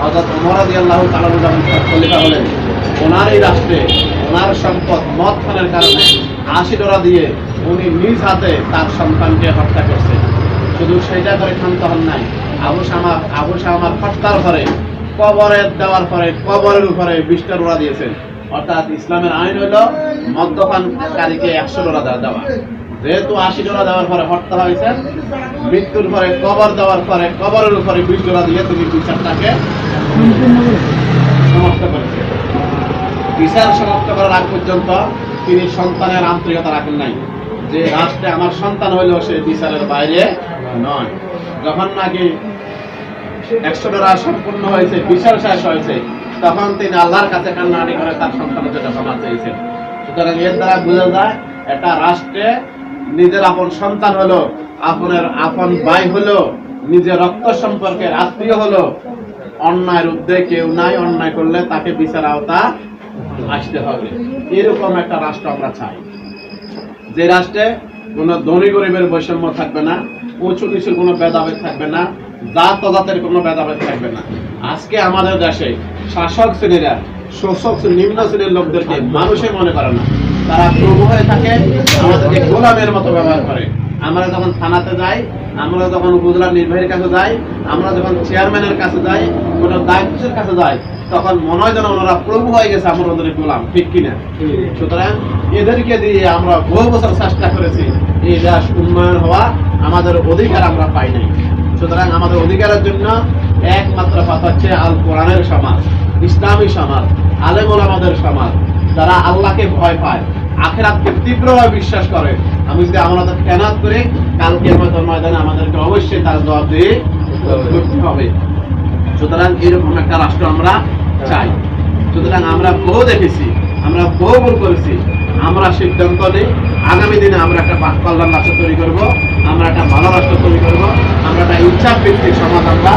হজরত উমর আদি আল্লাহ তালু যখন খলিফা হলেন। ওনার এই রাষ্ট্রে ওনার সম্পদ মদ খানের কারণে আশি ডরা দিয়ে উনি নিজ হাতে তার সন্তানকে হত্যা করছেন। শুধু সেইটা করে ক্ষান্ত হন নাই। আবু শামা আবু শামার হত্যার পরে, কবরে দেওয়ার পরে, কবরের উপরে বিশটা রোড়া দিয়েছেন। অর্থাৎ ইসলামের আইন হলো মদ্যপানকারীকে একশো ডোরা দেওয়া। যেহেতু আশি ডোরা দেওয়ার পরে হত্যা হয়েছে, মৃত্যুর পরে কবর দেওয়ার পরে কবরের উপরে বিশ ডোরা দিয়ে তুমি বিচারটাকে সমাপ্ত করেছে। বিচার সমাপ্ত করার আগ পর্যন্ত তিনি সন্তানের আন্তরিকতা রাখেন নাই। যে রাষ্ট্রে আমার সন্তান হইলেও সে বিচারের বাইরে নয়। যখন নাকি একশো ডোরা সম্পূর্ণ হয়েছে, বিচার শেষ হয়েছে, তখন তিনি আল্লাহর কাছে কান্নাকাটি করে তার সন্তানের জন্য ক্ষমা চেয়েছেন। সুতরাং এর দ্বারা বোঝা যায় একটা রাষ্ট্রে নিজের আপন সন্তান হলো, আপনার আপন ভাই হলো, নিজের রক্ত সম্পর্কের আত্মীয় হলো, অন্যায়ের উদ্যোগে কেউ নাই, অন্যায় করলে তাকে বিচার আওতা আসতে হবে। এরকম একটা রাষ্ট্র আমরা চাই। যে রাষ্ট্রে কোনো ধনী গরিবের বৈষম্য থাকবে না, উঁচু নিচুর কোনো ভেদাভেদ থাকবে না, জাত অজাতের কোনো ভেদাভেদ থাকবে না। আজকে আমাদের দেশে শাসক শ্রেণীরা, শোষক নিম্ন শ্রেণির লোকদেরকে মানুষে মনে করে না। তারা প্রভু হয়ে থাকে, আমাদেরকে গোলামের মতো ব্যবহার করে। আমরা যখন থানাতে যাই, আমরা যখন উপজেলা নির্বাহীর কাছে যাই, আমরা যখন চেয়ারম্যানের কাছে যাই, কোনো দায়িত্বের কাছে যাই, তখন মনে হয় যেন ওনারা প্রভু হয়ে গেছে আমরা ওদের গোলাম, ঠিক কিনা? সুতরাং এদেরকে দিয়ে আমরা বহু বছর চেষ্টা করেছি এই দেশ উন্নয়ন হওয়া, আমাদের অধিকার আমরা পাই নাই। সুতরাং আমাদের অধিকারের জন্য একমাত্র পথ হচ্ছে আল কোরআনের সমাজ, ইসলামী সমাজ আলেমুল আমাদের সমাজ, যারা আল্লাহকে ভয় পায় আখেরাতকে তীব্রভাবে বিশ্বাস করে? আমি যদি আমরা কেনাত করি, কালকে মতো ময়দানে আমাদেরকে অবশ্যই তার জবাব দিয়ে করতে হবে। সুতরাং এরকম একটা রাষ্ট্র আমরা চাই। সুতরাং আমরা বহু দেখেছি, আমরা বহু ভুল করেছি। আমরা সিদ্ধান্ত নিই, আগামী দিনে আমরা একটা কল্যাণ রাষ্ট্র তৈরি করব, আমরা একটা ভালো রাষ্ট্র তৈরি করব, আমরা একটা ইচ্ছা ভিত্তিক সমাজ আমরা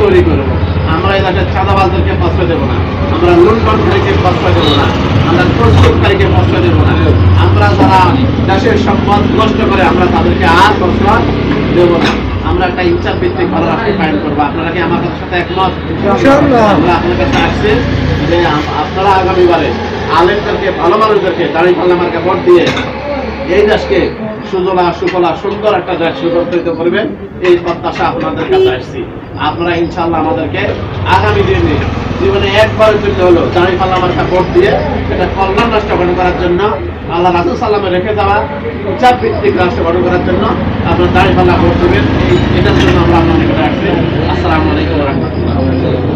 তৈরি করব। আমরা দেশের চাঁদাবাজদেরকে প্রশ্রয় দেবো না। আমরা লুণ্ঠনকারীকে প্রশ্রয় দেবো না। আমরা প্রস্তুতকারীকে প্রশ্রয় দেবো না। আমরা যারা দেশের সম্পদ নষ্ট করে আমরা তাদেরকে আর প্রশ্রয় দেবো না। আমরা একটা ইচ্ছা ভিত্তিক ভালো রাষ্ট্র কায়েম করব। আপনারা কি আমার সাথে একমত। আমরা আপনার কাছে আসছি যে আপ- আপনারা আগামীবারে আলেমদেরকে ভালো মানুষদেরকে দাঁড়িয়ে পাল্লামার্কে ভোট দিয়ে এই দেশকে সুজলা, সুফলা, সুন্দর একটা দেশ সুরক্ষিত করবেন এই প্রত্যাশা আপনাদের কাছে আসছি। আপনারা ইনশাল্লাহ আমাদেরকে আগামী দিনে জীবনে একবারের জন্য হলো দাঁড়িয়ে একটা ভোট দিয়ে এটা কল্যাণ রাষ্ট্র গঠন করার জন্য, আল্লাহ রাসুল সাল্লামে রেখে যাওয়া উচ্চাপ ভিত্তিক রাষ্ট্র গঠন করার জন্য আপনার দাঁড়িয়ে পাল্লা ভোট দেবেন। এটার জন্য আমরা আপনার নিকটে আসছি। আসসালামু আলাইকুম রহমতুল্লাহ।